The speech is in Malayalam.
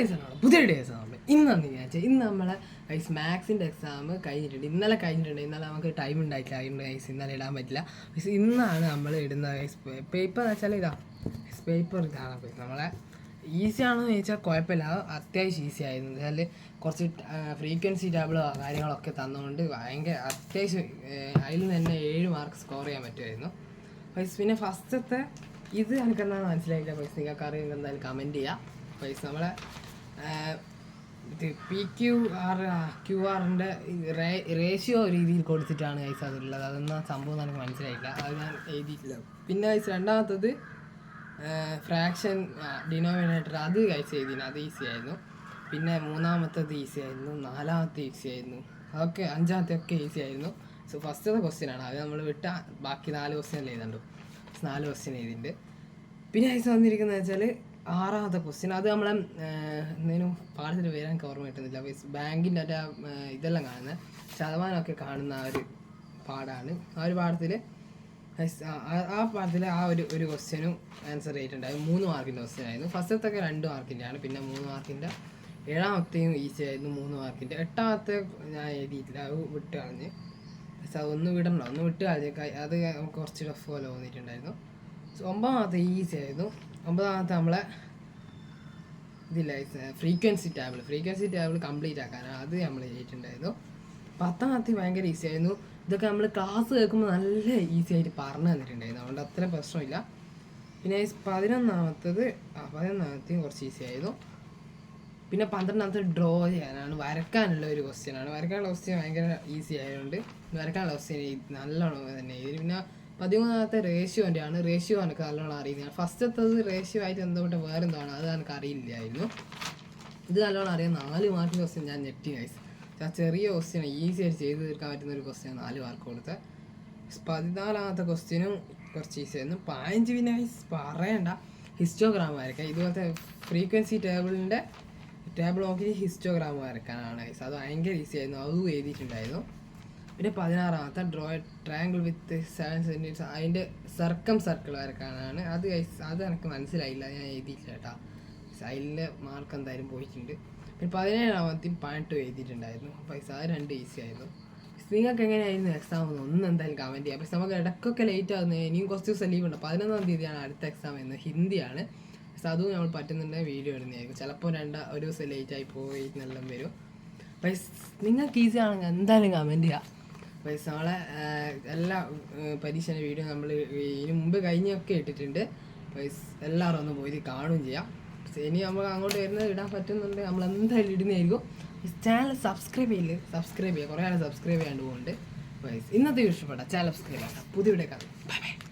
കേസാണ് പുതിയ ഡേസ് ആണ്. ഇന്നാണ് വിചാരിച്ചാൽ ഇന്ന് നമ്മളെ ഐസ് മാത്സിന്റെ എക്സാം കഴിഞ്ഞിട്ടുണ്ട്. ഇന്നലെ കഴിഞ്ഞിട്ടുണ്ട്. ഇന്നലെ നമുക്ക് ടൈം ഉണ്ടായിട്ടില്ല. അതുകൊണ്ട് ഐസ് ഇന്നലെ ഇടാൻ പറ്റില്ല. പക്ഷെ ഇന്നാണ് നമ്മൾ ഇടുന്ന ഐസ് പേപ്പർ എന്ന് വെച്ചാൽ ഇതാ. പേപ്പർ ഇതാണ് നമ്മളെ ഈസി ആണെന്ന് ചോദിച്ചാൽ കുഴപ്പമില്ല. അത് അത്യാവശ്യം ഈസി ആയിരുന്നു. വെച്ചാൽ കുറച്ച് ഫ്രീക്വൻസി ടേബിളോ കാര്യങ്ങളൊക്കെ തന്നുകൊണ്ട് ഭയങ്കര അത്യാവശ്യം അതിൽ തന്നെ ഏഴ് മാർക്ക് സ്കോർ ചെയ്യാൻ പറ്റുമായിരുന്നു. പൈസ പിന്നെ ഫസ്റ്റത്തെ ഇത് എനിക്ക് മനസ്സിലായില്ല. പൈസ നിങ്ങൾക്ക് അറിയുമെങ്കിൽ എന്തായാലും കമന്റ് ചെയ്യാം. പൈസ നമ്മളെ ഇത് പി ക്യു ആർ ക്യു ആറിന്റെ റേഷ്യോ രീതിയിൽ കൊടുത്തിട്ടാണ് ഐസ് അതുള്ളത് അതൊന്നും സംഭവം എനിക്ക് മനസ്സിലായില്ല. അത് ഞാൻ എഴുതിയിട്ടില്ല. പിന്നെ ഐസ് രണ്ടാമത്തത് ഫ്രാക്ഷൻ ഡിനോമിനേറ്റർ അത് ഐസ് എഴുതിന് അത് ഈസി ആയിരുന്നു. പിന്നെ മൂന്നാമത്തത് ഈസി ആയിരുന്നു. നാലാമത്തെ ഈസി ആയിരുന്നു. അതൊക്കെ അഞ്ചാമത്തെ ഒക്കെ ഈസി ആയിരുന്നു. സോ ഫസ്റ്റത്തെ ക്വസ്റ്റ്യൻ ആണ്. അത് നമ്മൾ വിട്ട ബാക്കി നാല് ക്വസ്റ്റ്യൻ എഴുതുന്നുണ്ട് നാല് ക്വസ്റ്റ്യൻ എഴുതിയിട്ടുണ്ട്. പിന്നെ ഐസ് വന്നിരിക്കുന്നത് വെച്ചാൽ ആറാമത്തെ ക്വസ്റ്റ്യൻ അത് നമ്മളെ എന്തേലും പാടത്തിൽ വരാൻ ഓർമ്മ കിട്ടുന്നില്ല. ബാങ്കിന്റെ ആ, ഇതെല്ലാം കാണുന്ന ശതമാനമൊക്കെ കാണുന്ന ആ ഒരു പാടാണ്. ആ ഒരു പാടത്തിൽ ആ പാഠത്തിൽ ആ ഒരു ഒരു ക്വസ്റ്റ്യനും ആൻസർ ചെയ്തിട്ടുണ്ടായിരുന്നു മൂന്ന് മാർക്കിന്റെ ക്വസ്റ്റ്യൻ ആയിരുന്നു. ഫസ്റ്റത്തൊക്കെ രണ്ട് മാർക്കിന്റെയാണ് പിന്നെ മൂന്ന് മാർക്കിന്റെ ഏഴാമത്തെയും ഈസി ആയിരുന്നു മൂന്ന് മാർക്കിന്റെ. എട്ടാമത്തെ ഞാൻ എഴുതിയിട്ടില്ല. അത് വിട്ട് കളഞ്ഞ്. പക്ഷെ അതൊന്ന് വിടണ്ട ഒന്ന് വിട്ട് കളഞ്ഞ് അത് നമുക്ക് കുറച്ച് ടഫ് പോലെ തോന്നിയിട്ടുണ്ടായിരുന്നു. ഒമ്പതാമത്തെ ഈസി ആയിരുന്നു ഒമ്പതാമത്തെ നമ്മളെ ഇതില്ല frequency table frequency table complete ആക്കാനാണ് അത് നമ്മൾ ചെയ്തിട്ടുണ്ടായിരുന്നു. പത്താമത്തെ ഭയങ്കര ഈസി ആയിരുന്നു. ഇതൊക്കെ നമ്മൾ ക്ലാസ് കേൾക്കുമ്പോൾ നല്ല ഈസി ആയിട്ട് പറഞ്ഞു തന്നിട്ടുണ്ടായിരുന്നു. അതുകൊണ്ട് അത്ര പ്രശ്നമില്ല. പിന്നെ പതിനൊന്നാമത്തത് ആ പതിനൊന്നാമത്തെയും കുറച്ച് ഈസി ആയിരുന്നു. പിന്നെ പന്ത്രണ്ടാമത്തെ ഡ്രോ ചെയ്യാനാണ്. വരക്കാനുള്ള ഒരു ക്വസ്റ്റ്യനാണ് വരക്കാനുള്ള ക്വസ്റ്റ്യൻ ഭയങ്കര ഈസി ആയതുകൊണ്ട് വരക്കാനുള്ള ക്വസ്റ്റ്യൻ നല്ലോണം തന്നെ പിന്നെ പതിമൂന്നാമത്തെ റേഷ്യോന്റെ ആണ് റേഷ്യോ എനിക്ക് നല്ലോണം അറിയുന്നത് ഫസ്റ്റത്തത് റേഷ്യോ ആയിട്ട് എന്തുകൊണ്ട് വേറെ എന്താണ് അത് എനിക്ക് അറിയില്ലായിരുന്നു. ഇത് നല്ലോണം അറിയാം നാല് മാർക്കിന്റെ ക്വസ്റ്റ്യൻ ഞാൻ ഞെട്ടി ഗൈസ് ആ ചെറിയ ക്വസ്റ്റ്യൻ ഈസി ആയിട്ട് ചെയ്ത് തീർക്കാൻ പറ്റുന്ന ഒരു ക്വസ്റ്റ്യൻ നാല് മാർക്ക് കൊടുത്ത് പതിനാലാമത്തെ ക്വസ്റ്റ്യനും കുറച്ച് ഈസി ആയിരുന്നു. പതിനഞ്ച് പിന്നെ ഗൈസ് പറയണ്ട. ഹിസ്റ്റോഗ്രാം വരയ്ക്കാൻ ഇതുപോലത്തെ ഫ്രീക്വൻസി ടേബിളിന്റെ ടേബിൾ നോക്കി ഹിസ്റ്റോഗ്രാം വരയ്ക്കാനാണ് ഗൈസ് അത് ഭയങ്കര ഈസി ആയിരുന്നു. അതും എഴുതിയിട്ടുണ്ടായിരുന്നു. പിന്നെ പതിനാറാമത്തെ draw triangle with seven centis അതിന്റെ സർക്കം സർക്കിൾ വരക്കാനാണ് അത് അത് എനിക്ക് മനസ്സിലായില്ല. ഞാൻ എഴുതിയില്ല കേട്ടോ. അതിന്റെ മാർക്ക് എന്തായാലും പോയിട്ടുണ്ട്. പിന്നെ പതിനേഴാമത്തെയും പതിനെട്ടും എഴുതിയിട്ടുണ്ടായിരുന്നു. പൈസ അത് രണ്ട് ഈസി ആയിരുന്നു. നിങ്ങൾക്ക് എങ്ങനെയായിരുന്നു എക്സാം എന്ന് ഒന്ന് എന്തായാലും കമന്റ് ചെയ്യാം. പക്ഷെ നമുക്ക് ഇടയ്ക്കൊക്കെ ലേറ്റ് ആകുന്നത് ഇനിയും കുറച്ച് ദിവസം ലീവ് ഉണ്ട്. പതിനൊന്നാം തീയതിയാണ് അടുത്ത എക്സാം എന്ന് ഹിന്ദിയാണ്. പക്ഷെ അതും നമ്മൾ പറ്റുന്നുണ്ടെങ്കിൽ വീഡിയോ ഇടുന്നതായിരിക്കും. ചിലപ്പോൾ രണ്ടാ ഒരു ദിവസം ലേറ്റ് ആയി പോയി എന്നെല്ലാം വരും. പൈസ നിങ്ങൾക്ക് ഈസി ആണെങ്കിൽ എന്തായാലും കമന്റ് ചെയ്യാം. പൈസ നമ്മളെ എല്ലാ പരീക്ഷയുടെ വീഡിയോ നമ്മൾ ഇതിന് മുമ്പ് കഴിഞ്ഞൊക്കെ ഇട്ടിട്ടുണ്ട്. പൈസ എല്ലാവരും ഒന്ന് പോയി കാണുകയും ചെയ്യാം. ഇനി നമുക്ക് അങ്ങോട്ട് വരുന്നത് ഇടാൻ പറ്റുന്നുണ്ട്. നമ്മൾ എന്തായാലും ഇടുന്നതായിരിക്കും. ചാനൽ സബ്സ്ക്രൈബ് ചെയ്യില്ല സബ്സ്ക്രൈബ് ചെയ്യുക കുറേ ആൾ സബ്സ്ക്രൈബ് ചെയ്യാണ്ട് പോകുന്നുണ്ട് പൈസ ഇന്നത്തെ ഇഷ്ടപ്പെട്ട ചാനൽ സബ്സ്ക്രൈബ് ചെയ്യാം പുതിയ വീഡിയോ കാണാം. Bye bye